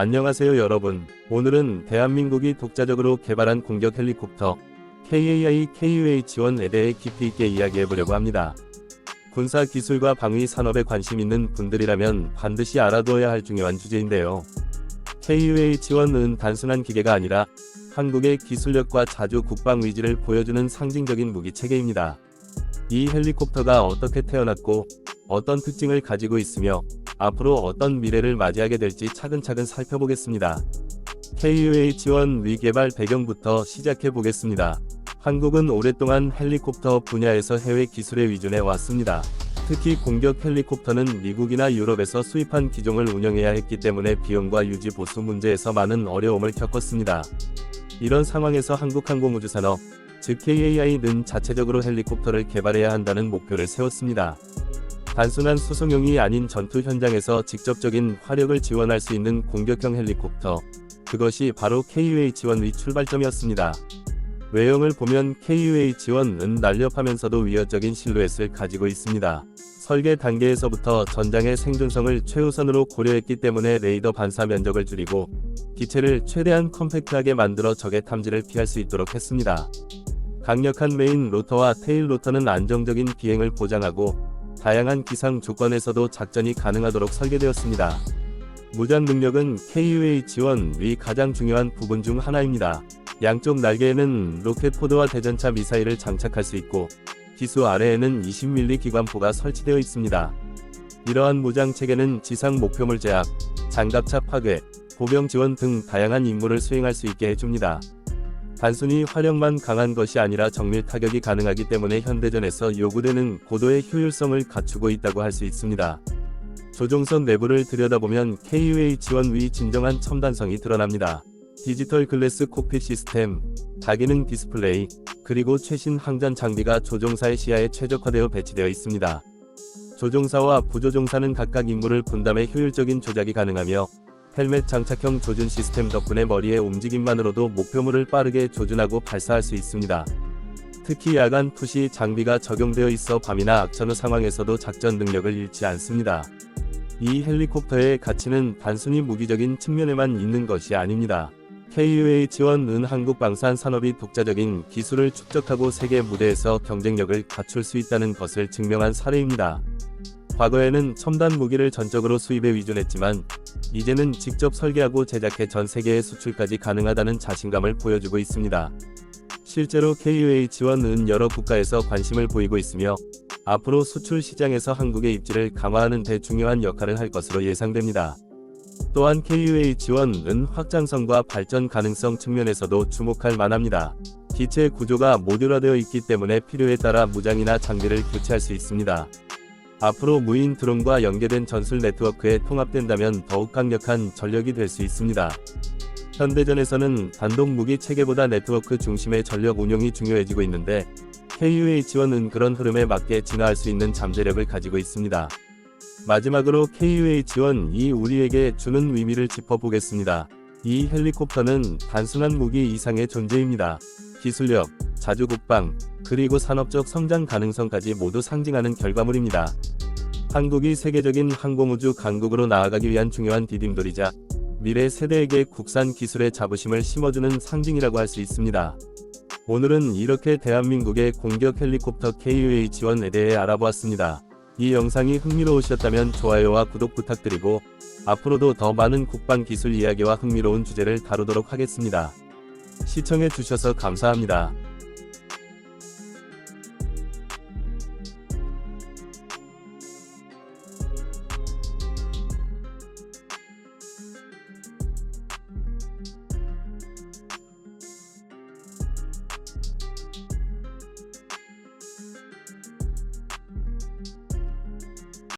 안녕하세요 여러분. 오늘은 대한민국이 독자적으로 개발한 공격 헬리콥터 KAI KUH-1에 대해 깊이 있게 이야기해보려고 합니다. 군사 기술과 방위 산업에 관심 있는 분들이라면 반드시 알아두어야 할 중요한 주제인데요. KUH-1은 단순한 기계가 아니라 한국의 기술력과 자주 국방 의지를 보여주는 상징적인 무기 체계입니다. 이 헬리콥터가 어떻게 태어났고 어떤 특징을 가지고 있으며 앞으로 어떤 미래를 맞이하게 될지 차근차근 살펴보겠습니다. KUH-1 위개발 배경부터 시작해 보겠습니다. 한국은 오랫동안 헬리콥터 분야에서 해외 기술에 위준해 왔습니다. 특히 공격 헬리콥터는 미국이나 유럽에서 수입한 기종을 운영해야 했기 때문에 비용과 유지 보수 문제에서 많은 어려움을 겪었습니다. 이런 상황에서 한국항공우주산업, 즉 KAI는 자체적으로 헬리콥터를 개발해야 한다는 목표를 세웠습니다. 단순한 수송용이 아닌 전투 현장에서 직접적인 화력을 지원할 수 있는 공격형 헬리콥터. 그것이 바로 KUH-1의 출발점이었습니다. 외형을 보면 KUH-1은 날렵하면서도 위협적인 실루엣을 가지고 있습니다. 설계 단계에서부터 전장의 생존성을 최우선으로 고려했기 때문에 레이더 반사 면적을 줄이고 기체를 최대한 컴팩트하게 만들어 적의 탐지를 피할 수 있도록 했습니다. 강력한 메인 로터와 테일 로터는 안정적인 비행을 보장하고 다양한 기상 조건에서도 작전이 가능하도록 설계되었습니다. 무장 능력은 KUH-1의 가장 중요한 부분 중 하나입니다. 양쪽 날개에는 로켓 포드와 대전차 미사일을 장착할 수 있고 기수 아래에는 20mm 기관포가 설치되어 있습니다. 이러한 무장 체계는 지상 목표물 제압, 장갑차 파괴, 보병 지원 등 다양한 임무를 수행할 수 있게 해줍니다. 단순히 화력만 강한 것이 아니라 정밀 타격이 가능하기 때문에 현대전에서 요구되는 고도의 효율성을 갖추고 있다고 할 수 있습니다. 조종선 내부를 들여다보면 KUH-1의 진정한 첨단성이 드러납니다. 디지털 글래스 콕핏 시스템, 다기능 디스플레이, 그리고 최신 항전 장비가 조종사의 시야에 최적화되어 배치되어 있습니다. 조종사와 부조종사는 각각 임무를 분담해 효율적인 조작이 가능하며 헬멧 장착형 조준 시스템 덕분에 머리의 움직임만으로도 목표물을 빠르게 조준하고 발사할 수 있습니다. 특히 야간 투시 장비가 적용되어 있어 밤이나 악천후 상황에서도 작전 능력을 잃지 않습니다. 이 헬리콥터의 가치는 단순히 무기적인 측면에만 있는 것이 아닙니다. KUH-1은 한국 방산 산업이 독자적인 기술을 축적하고 세계 무대에서 경쟁력을 갖출 수 있다는 것을 증명한 사례입니다. 과거에는 첨단 무기를 전적으로 수입에 위준했지만 이제는 직접 설계하고 제작해 전 세계에 수출까지 가능하다는 자신감을 보여주고 있습니다. 실제로 KUH-1은 여러 국가에서 관심을 보이고 있으며 앞으로 수출 시장에서 한국의 입지를 강화하는 데 중요한 역할을 할 것으로 예상됩니다. 또한 KUH-1은 확장성과 발전 가능성 측면에서도 주목할 만합니다. 기체 구조가 모듈화되어 있기 때문에 필요에 따라 무장이나 장비를 교체할 수 있습니다. 앞으로 무인 드론과 연계된 전술 네트워크에 통합된다면 더욱 강력한 전력이 될 수 있습니다. 현대전에서는 단독 무기 체계보다 네트워크 중심의 전력 운용이 중요해지고 있는데 KUH-1은 그런 흐름에 맞게 진화할 수 있는 잠재력을 가지고 있습니다. 마지막으로 KUH-1이 우리에게 주는 의미를 짚어보겠습니다. 이 헬리콥터는 단순한 무기 이상의 존재입니다. 기술력, 자주국방, 그리고 산업적 성장 가능성까지 모두 상징하는 결과물입니다. 한국이 세계적인 항공우주 강국으로 나아가기 위한 중요한 디딤돌이자 미래 세대에게 국산 기술의 자부심을 심어주는 상징이라고 할 수 있습니다. 오늘은 이렇게 대한민국의 공격 헬리콥터 KUH-1에 대해 알아보았습니다. 이 영상이 흥미로우셨다면 좋아요와 구독 부탁드리고 앞으로도 더 많은 국방 기술 이야기와 흥미로운 주제를 다루도록 하겠습니다. 시청해 주셔서 감사합니다.